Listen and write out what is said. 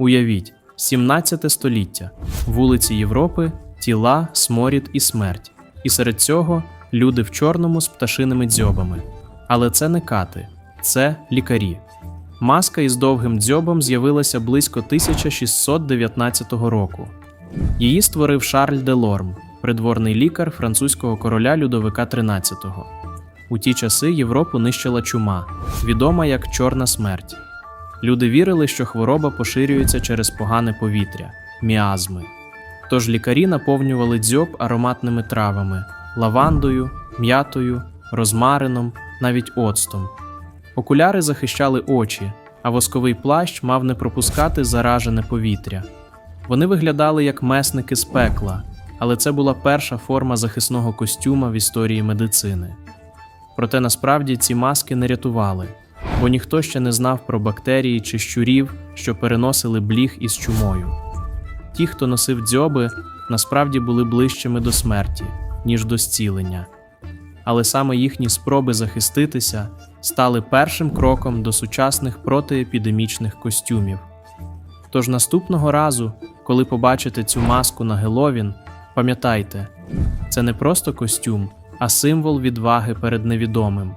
Уявіть, 17 століття, вулиці Європи, тіла, сморід і смерть. І серед цього люди в чорному з пташиними дзьобами. Але це не кати, це лікарі. Маска із довгим дзьобом з'явилася близько 1619 року. Її створив Шарль де Лорм, придворний лікар французького короля Людовика XIII. У ті часи Європу нищила чума, відома як Чорна смерть. Люди вірили, що хвороба поширюється через погане повітря міазми. Тож лікарі наповнювали дзьоб ароматними травами, лавандою, м'ятою, розмарином, навіть оцтом. Окуляри захищали очі, а восковий плащ мав не пропускати заражене повітря. Вони виглядали як месники з пекла, але це була перша форма захисного костюма в історії медицини. Проте насправді ці маски не рятували, бо ніхто ще не знав про бактерії чи щурів, що переносили бліг із чумою. Ті, хто носив дзьоби, насправді були ближчими до смерті, ніж до зцілення. Але саме їхні спроби захиститися стали першим кроком до сучасних протиепідемічних костюмів. Тож наступного разу, коли побачите цю маску на Геловін, пам'ятайте, це не просто костюм, а символ відваги перед невідомим.